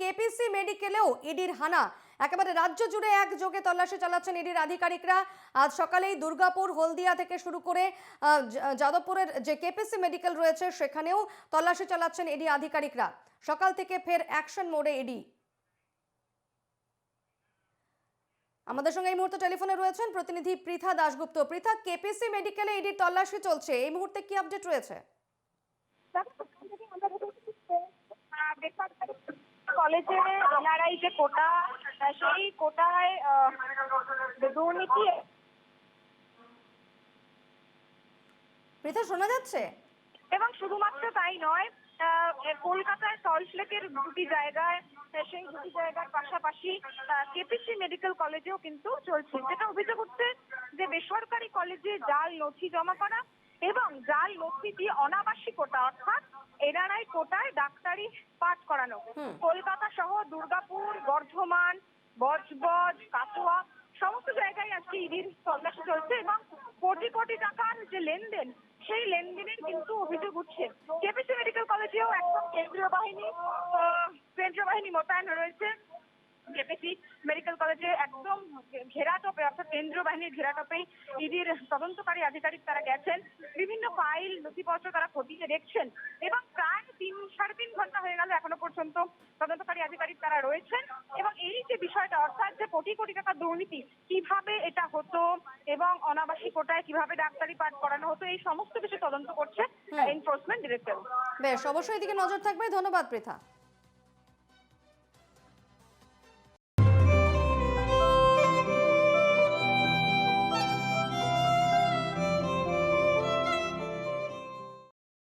KPC মেডিকেলেও ইডির হানা। একেবারে রাজ্য জুড়ে একযোগে তল্লাশি চালাচ্ছেন ইডির আধিকারিকরা। আজ সকালেই দুর্গাপুর, হলদিয়া থেকে শুরু করে যাদবপুরের যে কেপিসি মেডিকেল রয়েছে, সেখানেও তল্লাশি চালাচ্ছেন ইডি আধিকারিকরা। সকাল থেকে ফের অ্যাকশন মোডে ইডি। আমাদের সঙ্গে এই মুহূর্তে টেলিফোনে রয়েছেন প্রতিনিধি পৃথা দাশগুপ্ত। পৃথা, কেপিসি মেডিকেলে ইডির তল্লাশি চলছে। এই মুহূর্তে কি আপডেট রয়েছে? কলেজে এনআরআই যে কোটা সেই কোটায় দুর্নীতি পৃথা শোনা যাচ্ছে? এবং শুধুমাত্র তাই নয় কলকাতায় সল্টলেকের দুটি জায়গায় সেই দুটি জায়গার পাশাপাশি কেপিসি মেডিকেল কলেজেও কিন্তু চলছে। যেটা অভিযোগ হচ্ছে যে বেসরকারি কলেজে জাল নথি জমা করা এবং যার দিয়ে অনাবাসিক কোটা অর্থাৎ এনআরআই কোটায় ডাক্তারি পাঠ করানো। কলকাতা সহ দুর্গাপুর বর্ধমান বজবজ কাটোয়া সমস্ত জায়গায় আজকে ইডির তল্লাশি চলছে এবং কোটি কোটি টাকার যে লেনদেন সেই লেনদেনের কিন্তু অভিযোগ উঠছে। কেপিসি মেডিকেল কলেজেও একদম কেন্দ্রীয় বাহিনী আহ, কেন্দ্রীয় বাহিনী মোতায়েন রয়েছে। কেপিসি মেডিকেল কলেজে একদম ঘেরাটোপে অর্থাৎ কেন্দ্রীয় বাহিনীর ঘেরাটোপেই ইডির তদন্তকারী আধিকারিক তারা গেছেন। বিভিন্ন ফাইল নথিপত্র তারা খতিয়ে দেখছেন এবং প্রায় তিন সাড়ে তিন ঘণ্টা হয়ে গেল এখনও পর্যন্ত তদন্তকারী আধিকারিক তারা রয়েছেন এবং এই যে বিষয়টা অর্থাৎ যে কোটি কোটি টাকা দুর্নীতি কীভাবে এটা হতো এবং অনাবাসী কোটায় কীভাবে ডাক্তারি পাঠ করানো হতো এই সমস্ত কিছু তদন্ত করছে এনফোর্সমেন্ট ডিরেক্টর বেশ অবশ্যই এদিকে নজর থাকবে। ধন্যবাদ পৃথা।